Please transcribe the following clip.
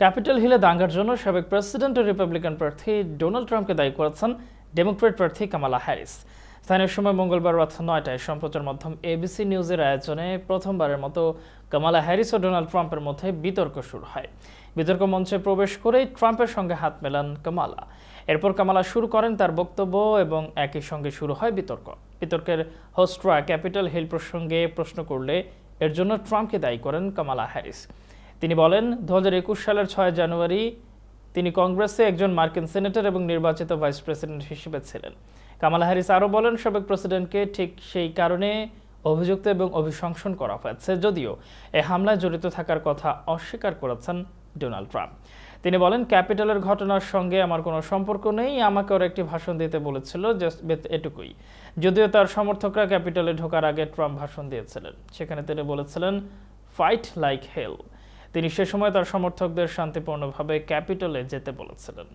Capital হিলে দাঙ্গার জন্য সাবেক প্রেসিডেন্ট ও রিপাবলিকান প্রার্থী ডোনাল্ড ট্রাম্পকে দায়ী করেছেন ডেমোক্রেট প্রার্থী কামালা হ্যারিস। স্থানীয় সময় মঙ্গলবার রাত নয়টায় সম্প্রচার মাধ্যম এবিসি নিউজের আয়োজনে প্রথমবারের মতো কামালা হ্যারিস ও ডোনাল্ড ট্রাম্পের মধ্যে বিতর্ক শুরু হয়। বিতর্ক মঞ্চে প্রবেশ করেই ট্রাম্পের সঙ্গে হাত মেলান কামালা। এরপর কামালা শুরু করেন তার বক্তব্য এবং একই সঙ্গে শুরু হয় বিতর্ক। বিতর্কের হোস্টরা ক্যাপিটাল হিল প্রসঙ্গে প্রশ্ন করলে এর জন্য ট্রাম্পকে দায়ী করেন কামালা হ্যারিস। তিনি বলেন দু হাজার একুশ সালের ছয় জানুয়ারি তিনি কংগ্রেসে একজন মার্কিন সেনেটর এবং নির্বাচিত ভাইস প্রেসিডেন্ট হিসেবে ছিলেন। কামালা হ্যারিস আরও বলেন, সাবেক প্রেসিডেন্টকে ঠিক সেই কারণে অভিযুক্ত এবং অভিশংসন করা হয়েছে। যদিও এ হামলায় জড়িত থাকার কথা অস্বীকার করেছেন ডোনাল্ড ট্রাম্প। তিনি বলেন, ক্যাপিটালের ঘটনার সঙ্গে আমার কোনো সম্পর্ক নেই। আমাকে ওর একটি ভাষণ দিতে বলেছিল, জাস্ট এটুকুই। যদিও তার সমর্থকরা ক্যাপিটালে ঢোকার আগে ট্রাম্প ভাষণ দিয়েছিলেন। সেখানে তিনি বলেছিলেন, ফাইট লাইক হেল। তিনি সে সময় তার সমর্থকদের শান্তিপূর্ণভাবে ক্যাপিটলে যেতে বলেছিলেন।